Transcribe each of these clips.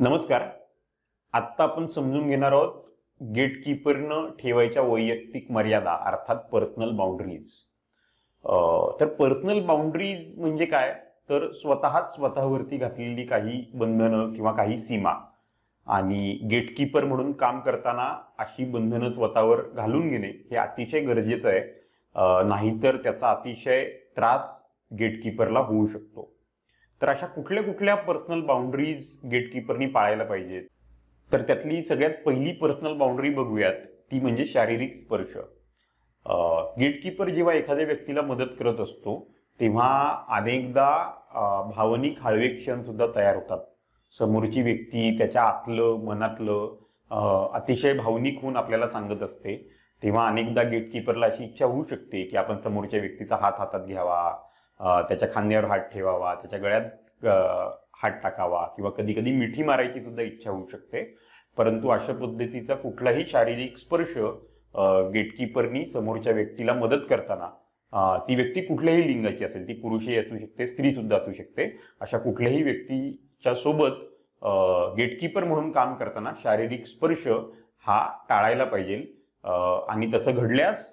नमस्कार. आत्ता आपण समजून घेणार आहोत गेटकीपरनं ठेवायच्या वैयक्तिक मर्यादा अर्थात पर्सनल बाउंड्रीज तर पर्सनल बाउंड्रीज म्हणजे काय? तर स्वतःच स्वतःवरती घातलेली काही बंधनं किंवा काही सीमा आणि गेटकीपर म्हणून काम करताना अशी बंधनं स्वतःवर घालून घेणे हे अतिशय गरजेचं आहे. नाहीतर त्याचा अतिशय त्रास गेटकीपरला होऊ शकतो. तर अशा कुठल्या कुठल्या पर्सनल बाउंड्रीज गेटकीपरनी पाळायला पाहिजेत? तर त्यातली सगळ्यात पहिली पर्सनल बाउंड्री बघूयात ती म्हणजे शारीरिक स्पर्श. गेटकीपर जेव्हा एखाद्या व्यक्तीला मदत करत असतो तेव्हा अनेकदा भावनिक हाळवे क्षण सुद्धा तयार होतात. समोरची व्यक्ती त्याच्या आतलं मनातलं अतिशय भावनिक होऊन आपल्याला सांगत असते. तेव्हा अनेकदा गेटकीपरला अशी इच्छा होऊ शकते की आपण समोरच्या व्यक्तीचा हात हातात घ्यावा त्याच्या खांद्यावर हात ठेवावा त्याच्या गळ्यात हात टाकावा किंवा कधी कधी मिठी मारायची सुद्धा इच्छा होऊ शकते. परंतु अशा पद्धतीचा कुठलाही शारीरिक स्पर्श गेटकीपरनी समोरच्या व्यक्तीला मदत करताना ती व्यक्ती कुठल्याही लिंगाची असेल ती पुरुषही असू शकते स्त्री सुद्धा असू शकते अशा कुठल्याही व्यक्तीच्या सोबत गेटकीपर म्हणून काम करताना शारीरिक स्पर्श हा टाळायला पाहिजे. आणि तसं घडल्यास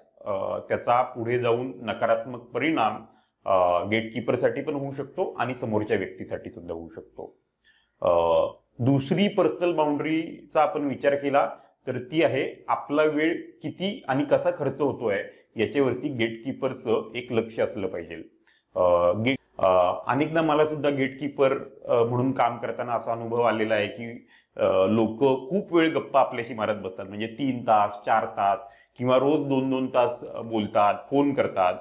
त्याचा पुढे जाऊन नकारात्मक परिणाम गेटकीपरसाठी पण होऊ शकतो आणि समोरच्या व्यक्तीसाठी सुद्धा होऊ शकतो. दुसरी पर्सनल बाउंड्रीचा आपण विचार केला तर ती आहे आपला वेळ किती आणि कसा खर्च होतोय याच्यावरती गेटकीपरचं एक लक्ष असलं पाहिजे. गेट अनेकदा मला सुद्धा गेटकीपर म्हणून काम करताना असा अनुभव आलेला आहे की लोक खूप वेळ गप्पा आपल्याशी मारत बसतात. म्हणजे तीन तास चार तास किंवा रोज दोन दोन तास बोलतात फोन करतात.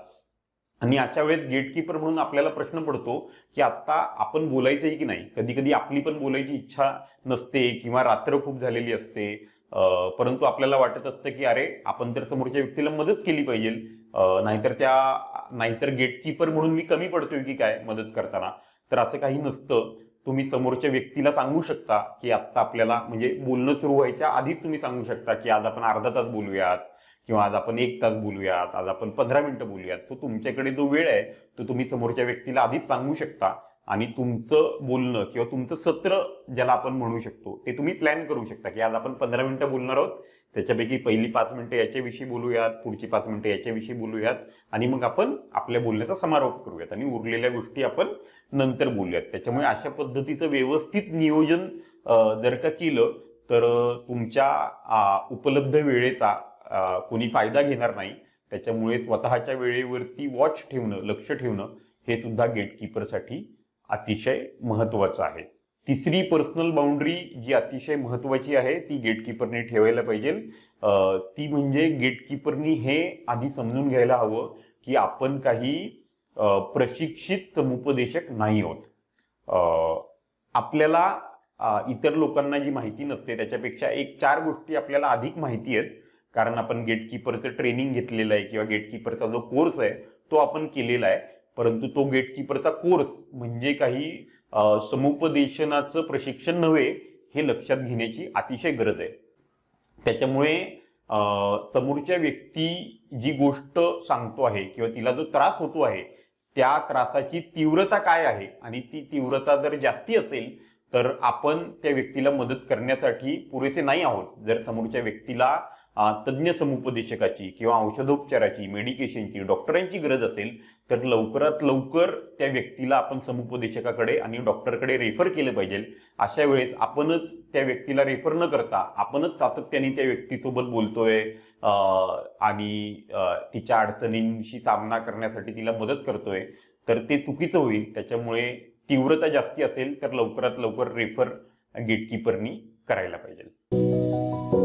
आणि अशा वेळेस गेटकीपर म्हणून आपल्याला प्रश्न पडतो की आत्ता आपण बोलायचंय की नाही? कधी कधी आपली पण बोलायची इच्छा नसते किंवा रात्र खूप झालेली असते. परंतु आपल्याला वाटत असतं की अरे आपण तर समोरच्या व्यक्तीला मदत केली पाहिजे. नाहीतर त्या नाहीतर गेटकीपर म्हणून मी कमी पडतोय की काय मदत करताना. तर असं काही नसतं. तुम्ही समोरच्या व्यक्तीला सांगू शकता की आत्ता आपल्याला म्हणजे बोलणं सुरू व्हायच्या आधीच तुम्ही सांगू शकता की आज आपण अर्धा तास बोलूयात किंवा आज आपण एक तास बोलूयात आज आपण पंधरा मिनिटं बोलूयात. सो तुमच्याकडे जो वेळ आहे तो तुम्ही समोरच्या व्यक्तीला आधीच सांगू शकता. आणि तुमचं बोलणं किंवा तुमचं सत्र ज्याला आपण म्हणू शकतो ते तुम्ही प्लॅन करू शकता. की आज आपण पंधरा मिनिटं बोलणार आहोत. त्याच्यापैकी पहिली पाच मिनिटं याच्याविषयी बोलूयात पुढची पाच मिनिटं याच्याविषयी बोलूयात. आणि मग आपण आपल्या बोलण्याचा समारोप करूयात आणि उरलेल्या गोष्टी आपण नंतर बोलूयात. त्याच्यामुळे अशा पद्धतीचं व्यवस्थित नियोजन जर का केलं तर तुमच्या उपलब्ध वेळेचा कोणी फायदा घेणार नाही. त्याच्यामुळे स्वतःच्या वेळेवरती वॉच ठेवणं लक्ष ठेवणं हे सुद्धा गेटकीपरसाठी अतिशय महत्त्वाचं आहे. तिसरी पर्सनल बाउंड्री जी अतिशय महत्त्वाची आहे ती गेटकीपरने ठेवायला पाहिजे. ती म्हणजे गेटकीपरनी हे आधी समजून घ्यायला हवं की आपण काही प्रशिक्षित समुपदेशक नाही आहोत. आपल्याला इतर लोकांना जी माहिती नसते त्याच्यापेक्षा एक चार गोष्टी आपल्याला अधिक माहिती आहेत. कारण आपण गेटकीपरचं ट्रेनिंग घेतलेलं आहे किंवा गेटकीपरचा जो कोर्स आहे तो आपण केलेला आहे. परंतु तो गेटकीपरचा कोर्स म्हणजे काही समुपदेशनाचं प्रशिक्षण नव्हे हे लक्षात घेण्याची अतिशय गरज आहे. त्याच्यामुळे समोरच्या व्यक्ती जी गोष्ट सांगतो आहे किंवा तिला जो त्रास होतो आहे त्या त्रासाची तीव्रता काय आहे? आणि ती तीव्रता जर जास्ती असेल तर आपण त्या व्यक्तीला मदत करण्यासाठी पुरेसे नाही आहोत. जर समोरच्या व्यक्तीला तज्ज्ञ समुपदेशकाची किंवा औषधोपचाराची मेडिकेशनची डॉक्टरांची गरज असेल तर लवकरात लवकर त्या व्यक्तीला आपण समुपदेशकाकडे आणि डॉक्टरकडे रेफर केलं पाहिजे. अशा वेळेस आपणच त्या व्यक्तीला रेफर न करता आपणच सातत्याने त्या व्यक्तीसोबत बोलतोय आणि तिच्या अडचणींशी सामना करण्यासाठी तिला मदत करतोय तर ते चुकीचं होईल. त्याच्यामुळे तीव्रता जास्ती असेल तर लवकरात लवकर रेफर गेटकीपरनी करायला पाहिजे.